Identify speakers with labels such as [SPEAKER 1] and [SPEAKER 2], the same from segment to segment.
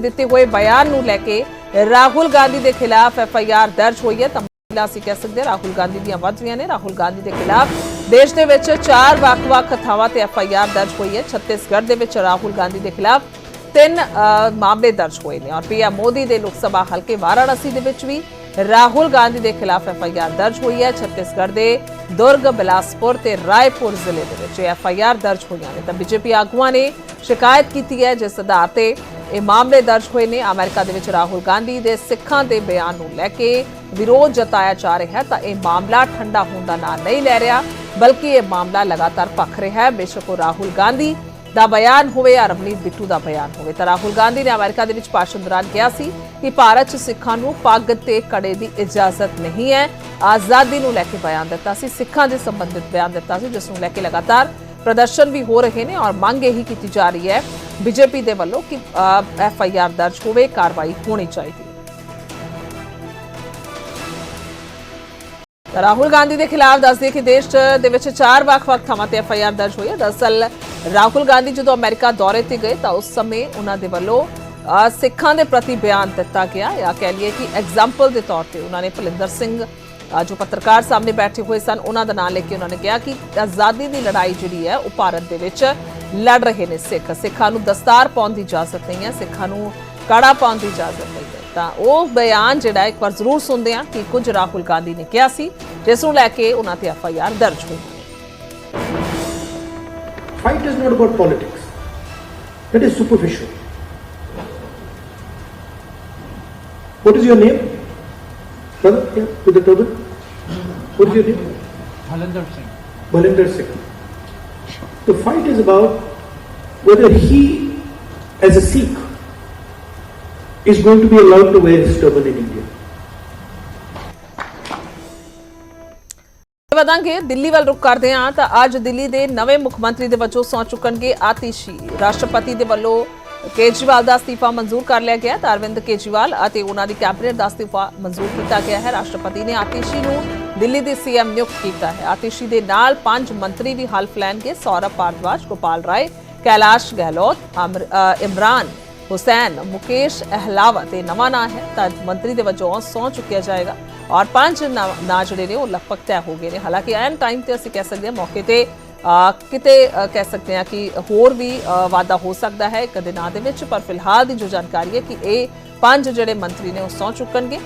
[SPEAKER 1] ਦਿੱਤੇ ਹੋਏ ਬਿਆਨ ਨੂੰ ਲੈ ਕੇ ਰਾਹੁਲ ਗਾਂਧੀ ਦੇ ਖਿਲਾਫ ਐਫ ਆਈ ਆਰ ਦਰਜ ਹੋਈ ਹੈ। ਤਾਂ ਅਸੀਂ ਕਹਿ ਸਕਦੇ ਰਾਹੁਲ ਗਾਂਧੀ ਦੀਆਂ ਵੱਧ ਨੇ। ਰਾਹੁਲ ਗਾਂਧੀ ਦੇ ਖਿਲਾਫ ਦੇਸ਼ ਦੇ ਵਿੱਚ ਚਾਰ ਵੱਖ-ਵੱਖ ਥਾਵਾਂ ਤੇ ਐਫ ਆਈ ਆਰ ਦਰਜ ਹੋਈ ਹੈ। ਛੱਤੀਸਗੜ੍ਹ ਦੇ ਵਿੱਚ ਰਾਹੁਲ ਗਾਂਧੀ ਦੇ ਖਿਲਾਫ ਤਿੰਨ ਮਾਮਲੇ ਦਰਜ ਹੋਏ ਨੇ। ਔਰ ਪੀਐਮ ਮੋਦੀ ਦੇ ਲੋਕ ਸਭਾ ਹਲਕੇ ਵਾਰਾਣਸੀ ਦੇ ਵਿੱਚ ਵੀ ਰਾਹੁਲ ਗਾਂਧੀ ਦੇ ਖਿਲਾਫ ਐਫ ਆਈ ਆਰ ਦਰਜ ਹੋਈ ਹੈ। ਛੱਤੀਸਗੜ੍ਹ ਦੇ ਦੁਰਗ, ਬਿਲਾਸਪੁਰ ਤੇ ਰਾਏਪੁਰ ਜ਼ਿਲ੍ਹੇ ਦੇ ਵਿੱਚ ਐਫ ਆਈ ਆਰ ਦਰਜ ਹੋਈਆਂ ਨੇ। ਤਾਂ ਬੀਜੇਪੀ ਆਗੂਆਂ ਨੇ ਸ਼ਿਕਾਇਤ ਕੀਤੀ ਹੈ, ਜਿਸ ਆਧਾਰ ਤੇ ਇਹ ਮਾਮਲੇ ਦਰਜ ਹੋਏ ਨੇ। ਅਮਰੀਕਾ ਦੇ ਵਿੱਚ ਰਾਹੁਲ ਗਾਂਧੀ ਦੇ ਸਿੱਖਾਂ ਦੇ ਬਿਆਨ ਨੂੰ ਲੈ ਕੇ ਵਿਰੋਧ ਜਤਾਇਆ ਜਾ ਰਿਹਾ ਤਾਂ ਇਹ ਮਾਮਲਾ ਠੰਡਾ ਹੋਣ ਦਾ ਨਾਂ ਨਹੀਂ ਲੈ ਰਿਹਾ, ਬਲਕਿ ਇਹ ਮਾਮਲਾ ਲਗਾਤਾਰ ਭਖ ਰਿਹਾ ਹੈ। ਬੇਸ਼ੱਕ ਰਾਹੁਲ ਗਾਂਧੀ ਦਾ ਬਿਆਨ ਹੋਵੇ ਜਾਂ ਰਵਨੀਤ ਬਿੱਟੂ ਦਾ ਬਿਆਨ ਹੋਵੇ। ਤਾਂ ਰਾਹੁਲ ਗਾਂਧੀ ਨੇ ਅਮਰੀਕਾ ਦੇ ਵਿੱਚ ਭਾਸ਼ਣ ਦੌਰਾਨ ਕਿਹਾ ਸੀ ਕਿ ਭਾਰਤ 'ਚ ਸਿੱਖਾਂ ਨੂੰ ਪੱਗ ਤੇ ਕੜੇ ਦੀ ਇਜਾਜ਼ਤ ਨਹੀਂ ਹੈ। ਆਜ਼ਾਦੀ ਨੂੰ ਲੈ ਕੇ ਬਿਆਨ ਦਿੱਤਾ ਸੀ, ਸਿੱਖਾਂ ਦੇ ਸੰਬੰਧਿਤ ਬਿਆਨ ਦਿੱਤਾ ਸੀ, ਜਿਸ ਨੂੰ ਲੈ ਕੇ ਲਗਾਤਾਰ ਪ੍ਰਦਰਸ਼ਨ ਵੀ ਹੋ ਰਹੇ ਨੇ ਔਰ ਮੰਗ ਇਹੀ ਕੀਤੀ ਜਾ ਰਹੀ ਹੈ ਬੀਜੇਪੀ ਦੇ ਵੱਲੋਂ ਕਿ ਐਫ ਆਈ ਆਰ ਦਰਜ ਹੋਵੇ, ਕਾਰਵਾਈ ਹੋਣੀ ਚਾਹੀਦੀ ਰਾਹੁਲ ਗਾਂਧੀ ਦੇ ਖਿਲਾਫ ਦੱਸਦੇ ਕਿ ਦੇਸ਼ ਦੇ ਵਿੱਚ ਚਾਰ ਵੱਖ-ਵੱਖ ਥਾਵਾਂ ਤੇ ਐਫ ਆਈ ਆਰ ਦਰਜ ਹੋਈ ਹੈ। ਦਰਅਸਲ ਰਾਹੁਲ ਗਾਂਧੀ ਜਦੋਂ ਅਮਰੀਕਾ ਦੌਰੇ ਤੇ ਗਏ ਤਾਂ ਉਸ ਸਮੇਂ ਉਹਨਾਂ ਦੇ ਵੱਲੋਂ ਸਿੱਖਾਂ ਦੇ ਪ੍ਰਤੀ ਬਿਆਨ ਦਿੱਤਾ ਗਿਆ। ਜਾਂ ਕਹਿ ਲਈਏ ਕਿ ਐਗਜ਼ਾਮਪਲ ਦੇ ਤੌਰ ਤੇ ਉਹਨਾਂ ਨੇ ਭਲਿੰਦਰ ਸਿੰਘ ਜੋ ਪੱਤਰਕਾਰ ਸਾਹਮਣੇ ਬੈਠੇ ਹੋਏ ਸਨ, ਉਹਨਾਂ ਦਾ ਨਾਮ ਲੈ ਕੇ ਉਹਨਾਂ ਨੇ ਕਿਹਾ ਕਿ ਆਜ਼ਾਦੀ ਦੀ ਲੜਾਈ ਜਿਹੜੀ ਹੈ, ਉਹ ਭਾਰਤ ਦੇ ਵਿੱਚ ਲੜ ਰਹੇ ਨੇ ਸਿੱਖ ਸਿੱਖਾਂ ਨੂੰ ਦਸਤਾਰ ਪਾਉਣ ਦੀ ਇਜਾਜ਼ਤ ਨਹੀਂ ਹੈ, ਸਿੱਖਾਂ ਨੂੰ ਕਾੜਾ ਪਾਉਣ ਦੀ ਇਜਾਜ਼ਤ ਨਹੀਂ ਹੈ ਤਾਂ ਉਹ ਬਿਆਨ ਜਿਹੜਾ ਇੱਕ ਵਾਰ ਜ਼ਰੂਰ ਸੁਣਦੇ ਹਾਂ ਕਿ ਕੁਝ ਰਾਹੁਲ ਗਾਂਧੀ ਨੇ ਕਿਹਾ ਸੀ, ਜਿਸ ਨੂੰ ਲੈ ਕੇ ਉਹਨਾਂ ਤੇ ਐਫ ਆਈ ਆਰ ਦਰਜ ਹੋਈ
[SPEAKER 2] Fight is not about politics. That is superficial. What is your name? Brother, yeah, with the turban? What is your name?
[SPEAKER 3] Halinder Singh.
[SPEAKER 2] Balinder Singh. The fight is about whether he, as a Sikh, is going to be allowed to wear his turban in India.
[SPEAKER 1] ਵਧਾਂਗੇ ਦਿੱਲੀ ਵੱਲ ਰੁਕ ਕਰਦੇ ਹਾਂ ਤਾਂ ਅੱਜ ਦਿੱਲੀ ਦੇ ਨਵੇਂ ਮੁੱਖ ਮੰਤਰੀ ਦੇ ਵਜੋਂ ਸਹੁੰ ਚੁੱਕਣਗੇ ਆਤਿਸ਼ੀ ਰਾਸ਼ਟਰਪਤੀ ਦੇ ਵੱਲੋਂ ਕੇਜਰੀਵਾਲ ਦਾ ਅਸਤੀਫਾ ਮਨਜ਼ੂਰ ਕਰ ਲਿਆ ਗਿਆ। ਤਾਂ ਅਰਵਿੰਦ ਕੇਜਰੀਵਾਲ ਅਤੇ ਉਹਨਾਂ ਦੀ ਕੈਬਨਿਟ ਦਾ ਅਸਤੀਫਾ ਮਨਜ਼ੂਰ ਕੀਤਾ ਗਿਆ ਹੈ। ਰਾਸ਼ਟਰਪਤੀ ਨੇ ਆਤਿਸ਼ੀ ਨੂੰ ਦਿੱਲੀ ਦੇ ਸੀਐਮ ਨਿਯੁਕਤ ਕੀਤਾ ਹੈ। ਆਤਿਸ਼ੀ ਦੇ ਨਾਲ ਪੰਜ ਮੰਤਰੀ ਵੀ ਹਲਫ ਲੈਣਗੇ। ਸੌਰਭ ਭਾਰਦਵਾਜ, ਗੋਪਾਲ ਰਾਏ, ਕੈਲਾਸ਼ ਗਹਿਲੋਤ ਇਮਰਾਨ ਹੁਸੈਨ, ਮੁਕੇਸ਼ ਅਹਲਾਵਾ ਤੇ ਨਵਾਂ ਨਾਂ ਹੈ। ਤਾਂ ਮੰਤਰੀ ਦੇ ਵਜੋਂ ਸਹੁੰ ਚੁੱਕਿਆ ਜਾਏਗਾ। ਔਰ ਪੰਜ ਨਾਂ ਜਿਹੜੇ ਨੇ ਉਹ ਲਗਭਗ ਤੈਅ ਹੋ ਗਏ ਨੇ। ਹਾਲਾਂਕਿ ਐਨ ਟਾਈਮ ਤੇ ਅਸੀਂ ਕਹਿ ਸਕਦੇ ਹਾਂ ਮੌਕੇ ਤੇ ਕਿਤੇ ਕਹਿ ਸਕਦੇ ਹਾਂ ਕਿ ਹੋਰ ਵੀ ਅ, ਵਾਧਾ ਹੋ ਸਕਦਾ ਹੈ ਕਦੇ ਦਿਨਾਂ ਦੇ ਵਿੱਚ ਪਰ ਫਿਲਹਾਲ ਦੀ ਜੋ ਜਾਣਕਾਰੀ ਹੈ ਕਿ ਇਹ ਪੰਜ ਜਿਹੜੇ ਮੰਤਰੀ ਨੇ ਉਹ ਸਹੁੰ ਚੁੱਕਣਗੇ।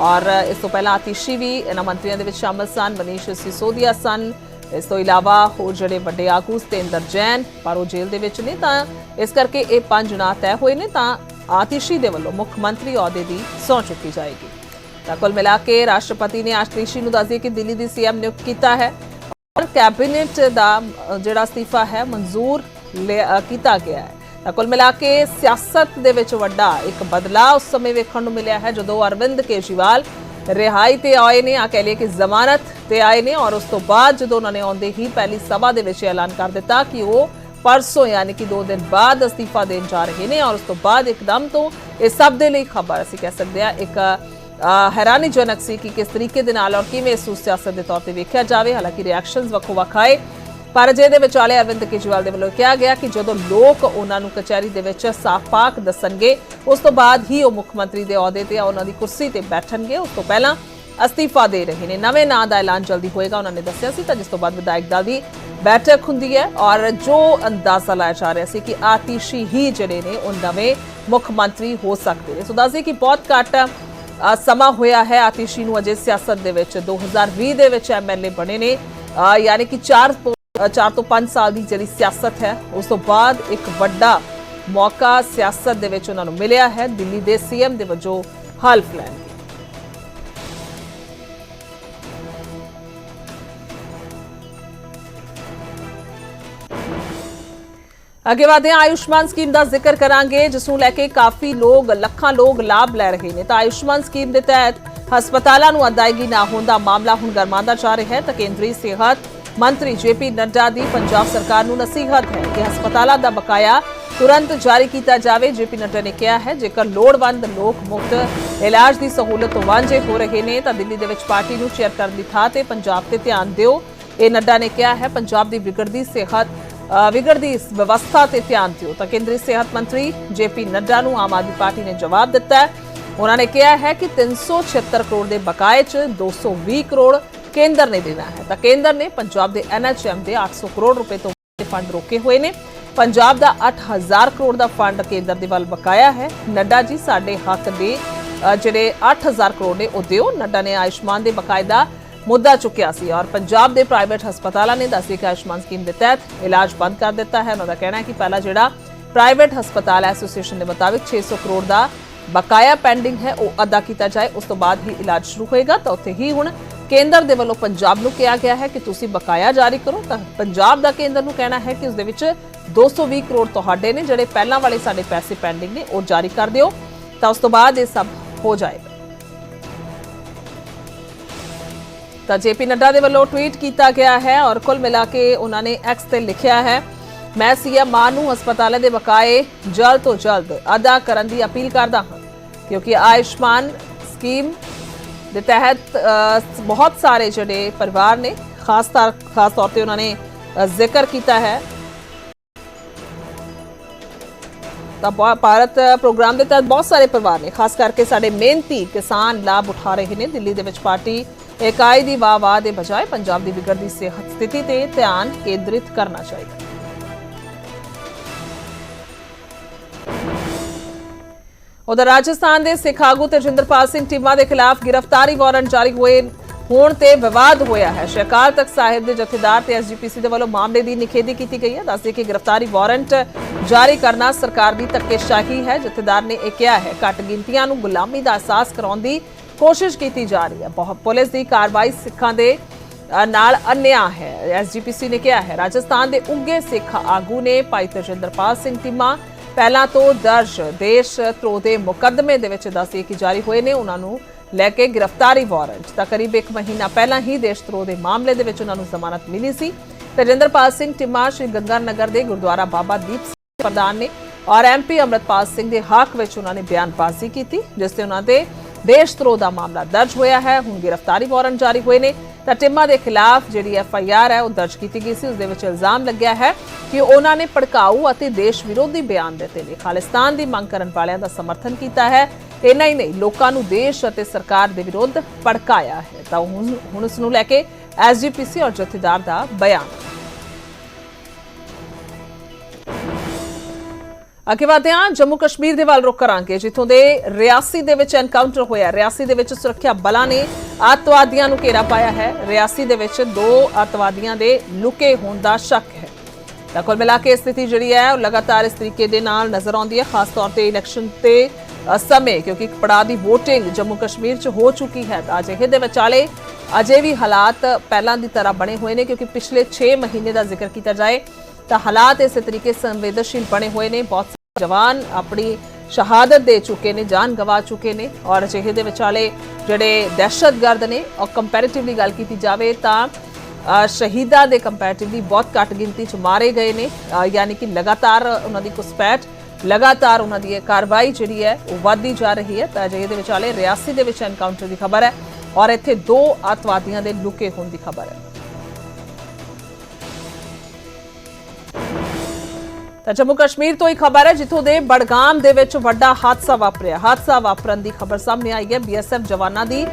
[SPEAKER 1] ਔਰ ਇਸ ਤੋਂ ਪਹਿਲਾਂ ਆਤਿਸ਼ੀ ਵੀ ਇਹਨਾਂ ਮੰਤਰੀਆਂ ਦੇ ਵਿੱਚ ਸ਼ਾਮਲ ਸਨ ਮਨੀਸ਼ ਸਿਸੋਦੀਆ ਸਨ। ਇਸ ਤੋਂ ਇਲਾਵਾ ਹੋਰ ਜਿਹੜੇ ਵੱਡੇ ਆਗੂ ਸਤੇਂਦਰ ਜੈਨ ਪਰ ਉਹ ਜੇਲ੍ਹ ਦੇ ਵਿੱਚ ਨੇ ਤਾਂ ਇਸ ਕਰਕੇ ਇਹ ਪੰਜ ਨਾਂ ਤੈਅ ਹੋਏ ਨੇ ਤਾਂ ਆਤਿਸ਼ੀ ਦੇ ਵੱਲੋਂ ਮੁੱਖ ਮੰਤਰੀ ਅਹੁਦੇ ਦੀ ਸਹੁੰ ਚੁੱਕੀ ਜਾਏਗੀ। ਤਾਂ ਕੁੱਲ ਮਿਲਾ ਕੇ ਰਾਸ਼ਟਰਪਤੀ ਨੇ ਆਤਿਸ਼ੀ ਨੂੰ ਦੱਸਦੀ ਦਿੱਤਾ ਕਿ ਦਿੱਲੀ ਦੀ ਸੀਐਮ ਨਿਯੁਕਤ ਕੀਤਾ ਹੈ। ਕੈਬਨਿਟ ਦਾ ਜਿਹੜਾ ਅਸਤੀਫਾ ਹੈ, ਮਨਜ਼ੂਰ ਕੀਤਾ ਗਿਆ ਹੈ। ਤਾਂ ਕੁੱਲ ਮਿਲਾ ਕੇ ਸਿਆਸਤ ਦੇ ਵਿੱਚ ਵੱਡਾ ਇੱਕ ਬਦਲਾਅ ਉਸ ਸਮੇਂ ਵੇਖਣ ਨੂੰ ਮਿਲਿਆ ਹੈ, ਜਦੋਂ ਅਰਵਿੰਦ ਕੇਜਰੀਵਾਲ ਰਿਹਾਈ ਤੇ ਆਏ ਨੇ। ਆ ਕਹਿ ਲਈਏ ਕਿ ਜ਼ਮਾਨਤ ਤੇ ਆਏ ਨੇ ਔਰ ਉਸ ਤੋਂ ਬਾਅਦ ਜਦੋਂ ਉਹਨਾਂ ਨੇ ਆਉਂਦੇ ਹੀ ਪਹਿਲੀ ਸਭਾ ਦੇ ਵਿੱਚ ਐਲਾਨ ਕਰ ਦਿੱਤਾ ਕਿ ਉਹ ਪਰਸੋਂ ਯਾਨੀ ਕਿ 2 ਦਿਨ ਬਾਅਦ ਅਸਤੀਫਾ ਦੇਣ ਜਾ ਰਹੇ ਨੇ ਔਰ ਉਸ ਤੋਂ ਬਾਅਦ ਇੱਕਦਮ ਤੋਂ ਇਹ ਸਭ ਦੇ ਲਈ ਖਬਰ ਅਸੀਂ ਕਹਿ ਸਕਦੇ ਹਾਂ, ਇੱਕ ਹੈਰਾਨੀਜਨਕ ਸੀ ਕਿ ਕਿਸ ਤਰੀਕੇ ਦੇ ਨਾਲ ਔਰ ਕਿਵੇਂ ਇਸ ਨੂੰ ਸਿਆਸਤ ਦੇ ਤੌਰ ਤੇ ਵੇਖਿਆ ਜਾਵੇ। ਹਾਲਾਂਕਿ ਰਿਐਕਸ਼ਨਸ ਵੱਖੋ ਵੱਖ ਆਏ। ਪਰ ਜੇ ਦੇ ਵਿਚਾਲੇ ਅਰਵਿੰਦ ਕੇਜਰੀਵਾਲ ਦੇ ਵੱਲੋਂ ਕਿਹਾ ਗਿਆ ਕਿ ਜਦੋਂ ਲੋਕ ਉਹਨਾਂ ਨੂੰ ਕਚਹਿਰੀ ਦੇ ਵਿੱਚ ਸਾਫ਼-ਪਾਕ ਦੱਸਣਗੇ, ਉਸ ਤੋਂ ਬਾਅਦ ਹੀ ਉਹ ਮੁੱਖ ਮੰਤਰੀ ਦੇ ਅਹੁਦੇ ਤੇ ਉਹਨਾਂ ਦੀ ਕੁਰਸੀ ਤੇ ਬੈਠਣਗੇ। ਉਸ ਤੋਂ ਪਹਿਲਾਂ ਅਸਤੀਫਾ ਦੇ ਰਹੇ ਨੇ। ਨਵੇਂ ਨਾਂ ਦਾ ਐਲਾਨ ਜਲਦੀ ਹੋਏਗਾ, ਉਹਨਾਂ ਨੇ ਦੱਸਿਆ ਸੀ। ਤਾਂ ਜਿਸ ਤੋਂ ਬਾਅਦ ਵਿਧਾਇਕ ਦਲ ਦੀ ਬੈਠਕ ਹੁੰਦੀ ਹੈ ਔਰ ਜੋ ਅੰਦਾਜ਼ਾ ਲਾਇਆ ਜਾ ਰਿਹਾ ਸੀ ਕਿ ਆਤੀਸ਼ੀ ਹੀ ਜਿਹੜੇ ਨੇ, ਉਹ ਨਵੇਂ ਮੁੱਖ ਮੰਤਰੀ ਹੋ ਸਕਦੇ ਨੇ। ਸੋ ਦੱਸਦੇ ਕਿ ਬਹੁਤ ਘੱਟ ਸਮਾਂ ਹੋਇਆ ਹੈ ਆਤਿਸ਼ੀ ਨੂੰ ਅਜੇ ਸਿਆਸਤ ਦੇ ਵਿੱਚ। 2020 ਦੇ ਵਿੱਚ ਐਮਐਲਏ ਬਣੇ ਨੇ। ਯਾਨੀ ਕਿ 4 4 ਤੋਂ 5 ਸਾਲ ਦੀ ਜਿਹੜੀ ਸਿਆਸਤ ਹੈ, ਉਸ ਤੋਂ ਬਾਅਦ ਇੱਕ ਵੱਡਾ ਮੌਕਾ ਸਿਆਸਤ ਦੇ ਵਿੱਚ ਉਹਨਾਂ ਨੂੰ ਮਿਲਿਆ ਹੈ। ਦਿੱਲੀ ਦੇ ਸੀਐਮ ਦੇ ਵਜੋਂ ਹਲਫ ਲੈਣਗੇ ਅੱਗੇ ਵਧਦੇ ਹਾਂ, ਆਯੁਸ਼ਮਾਨ ਸਕੀਮ ਦਾ ਜ਼ਿਕਰ ਕਰਾਂਗੇ, ਜਿਸ ਨੂੰ ਲੈ ਕੇ ਕਾਫੀ ਲੋਕ, ਲੱਖਾਂ ਲੋਕ ਲਾਭ ਲੈ ਰਹੇ ਨੇ। ਤਾਂ ਆਯੁਸ਼ਮਾਨ ਸਕੀਮ ਦੇ ਤਹਿਤ ਹਸਪਤਾਲਾਂ ਨੂੰ ਅਦਾਇਗੀ ਨਾ ਹੋਣ ਦਾ ਮਾਮਲਾ ਹੁਣ ਗਰਮਾਉਂਦਾ ਜਾ ਰਿਹਾ ਹੈ। ਤਾਂ ਕੇਂਦਰੀ ਸਿਹਤ ਮੰਤਰੀ ਜੇਪੀ ਨੱਡਾ ਦੀ ਪੰਜਾਬ ਸਰਕਾਰ ਨੂੰ ਨਸੀਹਤ ਹੈ ਕਿ ਹਸਪਤਾਲਾਂ ਦਾ ਬਕਾਇਆ ਤੁਰੰਤ ਜਾਰੀ ਕੀਤਾ ਜਾਵੇ। ਜੇਪੀ ਨੱਡਾ ਨੇ ਕਿਹਾ ਹੈ, ਜੇਕਰ ਲੋੜਵੰਦ ਲੋਕ ਮੁਫਤ ਇਲਾਜ ਦੀ ਸਹੂਲਤ ਤੋਂ ਵਾਂਝੇ ਹੋ ਰਹੇ ਨੇ, ਤਾਂ ਦਿੱਲੀ ਦੇ ਵਿੱਚ ਪਾਰਟੀ ਨੂੰ ਚੇਅਰ ਕਰਨ ਦੀ ਥਾਂ ਤੇ ਪੰਜਾਬ ਤੇ ਧਿਆਨ ਦਿਓ। ਇਹ ਨੱਡਾ ਨੇ ਕਿਹਾ ਹੈ, ਪੰਜਾਬ ਦੀ ਵਿਗੜਦੀ ਸਿਹਤ ਵਿਗੜਦੀ ਇਸ ਵਿਵਸਥਾ ਤੇ ਧਿਆਨ ਦਿਓ। ਤਾਂ ਕੇਂਦਰੀ ਸਿਹਤ ਮੰਤਰੀ ਜੇਪੀ ਨੱਡਾ ਨੂੰ ਆਮ ਆਦਮੀ ਪਾਰਟੀ ਨੇ ਜਵਾਬ ਦਿੱਤਾ ਹੈ। ਉਹਨਾਂ ਨੇ ਕਿਹਾ ਹੈ ਕਿ 376 ਕਰੋੜ ਦੇ ਬਕਾਏ 'ਚ 220 ਕਰੋੜ ਕੇਂਦਰ ਨੇ ਦੇਣਾ ਹੈ। ਤਾਂ ਕੇਂਦਰ ਨੇ ਪੰਜਾਬ ਦੇ ਐਨਐਚਐਮ ਦੇ 800 ਕਰੋੜ ਰੁਪਏ ਤੋਂ ਫੰਡ ਰੋਕੇ ਹੋਏ ਨੇ। ਪੰਜਾਬ ਦਾ 8000 ਕਰੋੜ ਦਾ ਫੰਡ ਕੇਂਦਰ ਦੇ ਵੱਲ ਬਕਾਇਆ ਹੈ। ਨੱਡਾ ਜੀ ਸਾਡੇ ਹੱਕ ਦੇ ਅ, ਜਿਹੜੇ 8000 ਕਰੋੜ ਨੇ ਉਹ ਦਿਓ। ਨੱਡਾ ਨੇ ਆਯੁਸ਼ਮਾਨ ਦੇ ਬਕਾਇਦਾ ਮੁੱਦਾ ਚੁੱਕਿਆ ਸੀ ਔਰ ਪੰਜਾਬ ਦੇ ਪ੍ਰਾਈਵੇਟ ਹਸਪਤਾਲਾਂ ਨੇ ਦੱਸਿਆ ਕਿ ਆਯੁਸ਼ਮਾਨ ਸਕੀਮ ਦੇ ਤਹਿਤ ਇਲਾਜ ਬੰਦ ਕਰ ਦਿੱਤਾ ਹੈ। ਉਹਨਾਂ ਦਾ ਕਹਿਣਾ ਹੈ ਕਿ ਪਹਿਲਾ ਜਿਹੜਾ ਪ੍ਰਾਈਵੇਟ ਹਸਪਤਾਲ ਐਸੋਸੀਏਸ਼ਨ ਦੇ ਮੁਤਾਬਿਕ 600 ਕਰੋੜ ਦਾ ਬਕਾਇਆ ਪੈਂਡਿੰਗ ਹੈ, ਉਹ ਅਦਾ ਕੀਤਾ ਜਾਏ। ਉਸ ਤੋਂ ਬਾਅਦ ਹੀ ਇਲਾਜ ਸ਼ੁਰੂ ਹੋਏਗਾ ਤਾਂ ਉੱਥੇ ਹੀ ਹੁਣ ਕੇਂਦਰ ਦੇ ਵੱਲੋਂ ਪੰਜਾਬ ਨੂੰ ਕਿਹਾ ਗਿਆ ਹੈ ਕਿ ਤੁਸੀਂ ਬਕਾਇਆ ਜਾਰੀ ਕਰੋ। ਤਾਂ ਪੰਜਾਬ ਦਾ ਕੇਂਦਰ ਨੂੰ ਕਹਿਣਾ ਹੈ ਕਿ ਉਸ ਦੇ ਵਿੱਚ 220 ਕਰੋੜ ਤੁਹਾਡੇ ਨੇ, ਜਿਹੜੇ ਪਹਿਲਾਂ ਵਾਲੇ ਸਾਡੇ ਪੈਸੇ ਪੈਂਡਿੰਗ ਨੇ, ਉਹ ਜਾਰੀ ਕਰ ਦਿਓ। ਤਾਂ ਉਸ ਤੋਂ ਬਾਅਦ ਇਹ ਸਭ ਹੋ ਜਾਏ ਤਾਂ ਜੇਪੀ ਨੱਡਾ ਦੇ ਵੱਲੋਂ ਟਵੀਟ ਕੀਤਾ ਗਿਆ ਹੈ ਔਰ ਕੁੱਲ ਮਿਲਾ ਕੇ ਉਹਨਾਂ ਨੇ ਐਕਸ ਤੇ ਲਿਖਿਆ ਹੈ, ਮੈਂ ਸੀਐਮ ਮਾਨ ਨੂੰ ਹਸਪਤਾਲਾਂ ਦੇ ਬਕਾਏ ਜਲਦ ਤੋਂ ਜਲਦ ਅਦਾ ਕਰਨ ਦੀ ਅਪੀਲ ਕਰਦਾ ਹਾਂ, ਕਿਉਂਕਿ ਆਯੁਸ਼ਮਾਨ ਸਕੀਮ ਦੇ ਤਹਿਤ ਬਹੁਤ ਸਾਰੇ ਜਿਹੜੇ ਪਰਿਵਾਰ ਨੇ, ਖਾਸ ਤੌਰ ਖਾਸ ਤੌਰ ਤੇ ਉਹਨਾਂ ਨੇ ਜ਼ਿਕਰ ਕੀਤਾ ਹੈ। ਤਾਂ ਭਾਰਤ ਪ੍ਰੋਗਰਾਮ ਦੇ ਤਹਿਤ ਬਹੁਤ ਸਾਰੇ ਪਰਿਵਾਰ ਨੇ, ਖਾਸ ਕਰਕੇ ਸਾਡੇ ਮਿਹਨਤੀ ਕਿਸਾਨ ਲਾਭ ਉਠਾ ਰਹੇ ਨੇ, ਦਿੱਲੀ ਦੇ ਵਿੱਚ ਪਾਰਟੀ ਇਕਾਈ ਦੀ ਵਾਹ ਵਾਹ ਦੇ ਬਜਾਏ ਪੰਜਾਬ ਦੀ ਵਿਗੜਦੀ ਸਿਹਤ ਸਥਿਤੀ ਤੇ ਧਿਆਨ ਕੇਂਦਰਿਤ ਕਰਨਾ ਚਾਹੀਦਾ ਉਧਰ ਰਾਜਸਥਾਨ ਦੇ ਸਿੱਖ ਆਗੂ ਤੇਜਿੰਦਰਪਾਲ ਸਿੰਘ ਟੀਮਾ ਦੇ ਖਿਲਾਫ ਗ੍ਰਿਫਤਾਰੀ ਵਾਰੰਟ ਜਾਰੀ ਹੋਏ, ਹੋਣ ਤੇ ਵਿਵਾਦ ਹੋਇਆ ਹੈ। ਸ਼ਿਕਾਰ ਤਖਤ ਸਾਹਿਬ ਦੇ ਜਥੇਦਾਰ ਤੇ ਐਸਜੀਪੀਸੀ ਦੇ ਵੱਲੋਂ ਮਾਮਲੇ ਦੀ ਨਿਖੇਧੀ ਕੀਤੀ ਗਈ ਹੈ। ਦੱਸਦੇ ਕਿ ਗ੍ਰਿਫਤਾਰੀ ਵਾਰੰਟ ਜਾਰੀ ਕਰਨਾ ਸਰਕਾਰ ਦੀ ਧੱਕੇਸ਼ਾਹੀ ਹੈ। ਜਥੇਦਾਰ ਨੇ ਇਹ ਕਿਹਾ ਹੈ, ਘੱਟ ਗਿਣਤੀਆਂ ਨੂੰ ਗੁਲਾਮੀ ਦਾ ਅਹਿਸਾਸ ਕਰਾਉਣ ਦੀ ਕੋਸ਼ਿਸ਼ ਕੀਤੀ ਜਾ ਰਹੀ ਹੈ। ਬਹੁਤ ਪੁਲਿਸ ਦੀ ਕਾਰਵਾਈ ਸਿੱਖਾਂ ਦੇ ਨਾਲ ਅਨਿਆ ਹੈ। ਐਸਜੀਪੀਸੀ ਨੇ ਕਿਹਾ ਹੈ, ਰਾਜਸਥਾਨ ਦੇ ਉੱਗੇ ਸਿੱਖ ਆਗੂ ਨੇ ਭਾਈ ਤੇਜਿੰਦਰਪਾਲ ਸਿੰਘ ਟੀਮਾ ਪਹਿਲਾਂ ਤੋਂ ਦਰਜ ਦੇਸ਼ ਧਰੋਹ ਦੇ ਮੁਕੱਦਮੇ ਦੇ ਵਿੱਚ ਦੱਸੇ ਕਿ ਜਾਰੀ ਹੋਏ ਨੇ। ਉਹਨਾਂ ਨੂੰ ਲੈ ਕੇ ਗ੍ਰਿਫਤਾਰੀ ਵਾਰੰਟ ਤਾਂ ਕਰੀਬ 1 ਮਹੀਨਾ ਪਹਿਲਾਂ ਹੀ ਦੇਸ਼ ਧਰੋਹ ਦੇ ਮਾਮਲੇ ਦੇ ਵਿੱਚ ਉਹਨਾਂ ਨੂੰ ਜ਼ਮਾਨਤ ਮਿਲੀ ਸੀ। ਤੇਜਿੰਦਰਪਾਲ ਸਿੰਘ ਟਿਮਾ ਸ਼੍ਰੀ ਗੰਗਾ ਨਗਰ ਦੇ ਗੁਰਦੁਆਰਾ ਬਾਬਾ ਦੀਪ ਸਿੰਘ ਪ੍ਰਧਾਨ ਨੇ ਔਰ ਐਮਪੀ ਅੰਮ੍ਰਿਤਪਾਲ ਸਿੰਘ ਦੇ ਹੱਕ ਵਿੱਚ ਉਹਨਾਂ ਨੇ ਬਿਆਨਬਾਜ਼ੀ ਕੀਤੀ, ਜਿਸ ਤੇ ਉਹਨਾਂ ਦੇ ਦੇਸ਼ ਧਰੋਹ ਦਾ ਮਾਮਲਾ ਦਰਜ ਹੋਇਆ ਹੈ। ਹੁਣ ਗ੍ਰਿਫਤਾਰੀ ਵਾਰੰਟ ਜਾਰੀ ਹੋਏ ਨੇ। ਤਾਂ ਟਿਮਾ ਦੇ ਖਿਲਾਫ ਜਿਹੜੀ ਐਫ ਆਈ ਆਰ ਹੈ, ਉਹ ਦਰਜ ਕੀਤੀ ਗਈ ਸੀ। ਉਸ ਦੇ ਵਿੱਚ ਇਲਜ਼ਾਮ ਲੱਗਿਆ ਹੈ ਕਿ ਉਹਨਾਂ ਨੇ ਭੜਕਾਊ ਅਤੇ ਦੇਸ਼ ਵਿਰੋਧੀ ਬਿਆਨ ਦਿੱਤੇ ਨੇ। ਖਾਲਿਸਤਾਨ ਦੀ ਮੰਗ ਕਰਨ ਵਾਲਿਆਂ ਦਾ ਸਮਰਥਨ ਕੀਤਾ ਹੈ। ਇੰਨਾ ਹੀ ਨਹੀਂ, ਲੋਕਾਂ ਨੂੰ ਦੇਸ਼ ਅਤੇ ਸਰਕਾਰ ਦੇ ਵਿਰੁੱਧ ਭੜਕਾਇਆ ਹੈ। ਤਾਂ ਹੁਣ ਹੁਣ ਇਸ ਨੂੰ ਲੈ ਕੇ ਐਸਜੀਪੀਸੀ ਔਰ ਜਥੇਦਾਰ ਦਾ ਬਿਆਨ। ਅੱਗੇ ਵਧਦੇ ਹਾਂ, ਜੰਮੂ ਕਸ਼ਮੀਰ ਦੇ ਵੱਲ ਰੁਕ ਕਰਾਂਗੇ, ਜਿੱਥੋਂ ਦੇ ਰਿਆਸੀ ਦੇ ਵਿੱਚ ਐਨਕਾਊਂਟਰ ਹੋਇਆ ਰਿਆਸੀ ਦੇ ਵਿੱਚ ਸੁਰੱਖਿਆ ਬਲਾਂ ਨੇ ਅੱਤਵਾਦੀਆਂ ਨੂੰ ਘੇਰਾ ਪਾਇਆ ਹੈ। ਰਿਆਸੀ ਦੇ ਵਿੱਚ ਦੋ ਅੱਤਵਾਦੀਆਂ ਦੇ ਲੁਕੇ ਹੋਣ ਦਾ ਸ਼ੱਕ ਹੈ। ਤਾਂ ਕੁੱਲ ਮਿਲਾ ਕੇ ਸਥਿਤੀ ਜਿਹੜੀ ਹੈ, ਉਹ ਲਗਾਤਾਰ ਇਸ ਤਰੀਕੇ ਦੇ ਨਾਲ ਨਜ਼ਰ ਆਉਂਦੀ ਹੈ, ਖਾਸ ਤੌਰ ਤੇ ਇਲੈਕਸ਼ਨ ਤੇ ਸਮੇਂ, ਕਿਉਂਕਿ ਇੱਕ ਪੜਾਅ ਦੀ VOTING ਜੰਮੂ ਕਸ਼ਮੀਰ 'ਚ ਹੋ ਚੁੱਕੀ ਹੈ। ਤਾਂ ਅਜਿਹੇ ਦੇ ਵਿਚਾਲੇ ਅਜੇ ਵੀ ਹਾਲਾਤ ਪਹਿਲਾਂ ਦੀ ਤਰ੍ਹਾਂ ਬਣੇ ਹੋਏ ਨੇ, ਕਿਉਂਕਿ ਪਿਛਲੇ 6 ਮਹੀਨੇ ਦਾ ਜ਼ਿਕਰ ਕੀਤਾ ਜਾਏ, ਤਾਂ ਹਾਲਾਤ ਇਸੇ ਤਰੀਕੇ ਸੰਵੇਦਨਸ਼ੀਲ ਬਣੇ ਹੋਏ ਨੇ। ਬਹੁਤ ਜਵਾਨ ਆਪਣੀ ਸ਼ਹਾਦਤ ਦੇ ਚੁੱਕੇ ਨੇ, ਜਾਨ ਗਵਾ ਚੁੱਕੇ ਨੇ ਔਰ ਅਜਿਹੇ ਦੇ ਵਿਚਾਲੇ ਜਿਹੜੇ ਦਹਿਸ਼ਤਗਰਦ ਨੇ ਔਰ ਕੰਪੈਰੀਟਿਵਲੀ ਗੱਲ ਕੀਤੀ ਜਾਵੇ ਤਾਂ ਸ਼ਹੀਦਾਂ ਦੇ ਕੰਪੈਰੀਟਿਵਲੀ ਬਹੁਤ ਘੱਟ ਗਿਣਤੀ ਚ ਮਾਰੇ ਗਏ ਨੇ ਯਾਨੀ ਕਿ ਲਗਾਤਾਰ ਉਹਨਾਂ ਦੀ ਘੁਸਪੈਠ, ਲਗਾਤਾਰ ਉਹਨਾਂ ਦੀ ਇਹ ਕਾਰਵਾਈ ਜਿਹੜੀ ਹੈ ਉਹ ਵਧਦੀ ਜਾ ਰਹੀ ਹੈ ਤਾਂ ਅਜਿਹੇ ਦੇ ਵਿਚਾਲੇ ਰਿਆਸੀ ਦੇ ਵਿੱਚ ਐਨਕਾਊਂਟਰ ਦੀ ਖਬਰ ਹੈ ਔਰ ਇੱਥੇ ਦੋ ਅੱਤਵਾਦੀਆਂ ਦੇ ਲੁਕੇ ਹੋਣ ਦੀ ਖਬਰ ਹੈ। ਤਾਂ ਜੰਮੂ ਕਸ਼ਮੀਰ ਤੋਂ ਹੀ ਖਬਰ ਹੈ, ਜਿੱਥੋਂ ਦੇ ਬੜਗਾਮ ਦੇ ਵਿੱਚ ਵੱਡਾ ਹਾਦਸਾ ਵਾਪਰਿਆ। ਹਾਦਸਾ ਵਾਪਰਨ ਦੀ ਖਬਰ ਸਾਹਮਣੇ ਆਈ ਹੈ। ਬੀਐਸਐਫ ਜਵਾਨਾਂ ਦੀ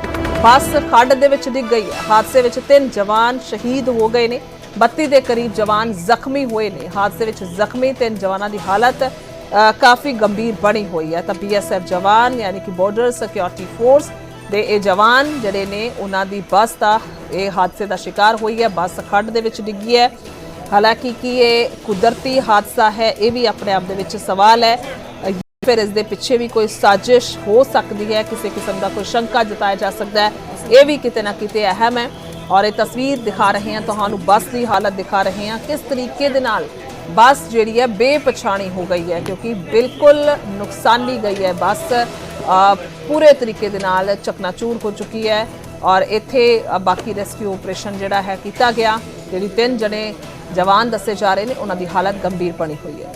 [SPEAKER 1] ਬੱਸ ਖੱਡ ਦੇ ਵਿੱਚ ਡਿੱਗ ਗਈ ਹੈ। ਹਾਦਸੇ ਵਿੱਚ ਤਿੰਨ ਜਵਾਨ ਸ਼ਹੀਦ ਹੋ ਗਏ ਨੇ। 32 ਦੇ ਕਰੀਬ ਜਵਾਨ ਜ਼ਖਮੀ ਹੋਏ ਨੇ। ਹਾਦਸੇ ਵਿੱਚ ਜ਼ਖਮੀ ਤਿੰਨ ਜਵਾਨਾਂ ਦੀ ਹਾਲਤ ਕਾਫੀ ਗੰਭੀਰ ਬਣੀ ਹੋਈ ਹੈ। ਤਾਂ ਬੀਐਸਐਫ ਜਵਾਨ, ਯਾਨੀ ਕਿ ਬਾਰਡਰ ਸਿਕਿਉਰਿਟੀ ਫੋਰਸ ਦੇ ਇਹ ਜਵਾਨ ਜਿਹੜੇ ਨੇ, ਉਹਨਾਂ ਦੀ ਬੱਸ ਦਾ, ਇਹ ਹਾਦਸੇ ਦਾ ਸ਼ਿਕਾਰ ਹੋਈ ਹੈ। ਬੱਸ ਖੱਡ ਦੇ ਵਿੱਚ ਡਿੱਗੀ ਹੈ। ਹਾਲਾਂਕਿ ਕੀ ਇਹ ਕੁਦਰਤੀ ਹਾਦਸਾ ਹੈ, ਇਹ ਵੀ ਆਪਣੇ ਆਪ ਦੇ ਵਿੱਚ ਸਵਾਲ ਹੈ। ਫਿਰ ਇਸ ਦੇ ਪਿੱਛੇ ਵੀ ਕੋਈ ਸਾਜ਼ਿਸ਼ ਹੋ ਸਕਦੀ ਹੈ, ਕਿਸੇ ਕਿਸਮ ਦਾ ਕੋਈ ਸ਼ੰਕਾ ਜਤਾਇਆ ਜਾ ਸਕਦਾ ਹੈ। ਇਹ ਵੀ ਕਿਤੇ ਨਾ ਕਿਤੇ ਅਹਿਮ ਹੈ ਔਰ ਇਹ ਤਸਵੀਰ ਦਿਖਾ ਰਹੇ ਹਾਂ, ਤੁਹਾਨੂੰ ਬੱਸ ਦੀ ਹਾਲਤ ਦਿਖਾ ਰਹੇ ਹਾਂ। ਕਿਸ ਤਰੀਕੇ ਦੇ ਨਾਲ ਬੱਸ ਜਿਹੜੀ ਹੈ ਬੇਪਛਾਣੀ ਹੋ ਗਈ ਹੈ, ਕਿਉਂਕਿ ਬਿਲਕੁਲ ਨੁਕਸਾਨੀ ਗਈ ਹੈ ਬੱਸ। ਪੂਰੇ ਤਰੀਕੇ ਦੇ ਨਾਲ ਚਕਨਾਚੂਰ ਹੋ ਚੁੱਕੀ ਹੈ ਔਰ ਇੱਥੇ ਬਾਕੀ ਰੈਸਕਿਊ ਆਪਰੇਸ਼ਨ ਜਿਹੜਾ ਹੈ ਕੀਤਾ ਗਿਆ, ਜਿਹੜੀ ਤਿੰਨ ਜਣੇ ਜਵਾਨ ਦੱਸੇ ਜਾ ਰਹੇ ਨੇ ਉਹਨਾਂ ਦੀ ਹਾਲਤ ਗੰਭੀਰ ਬਣੀ ਹੋਈ ਹੈ।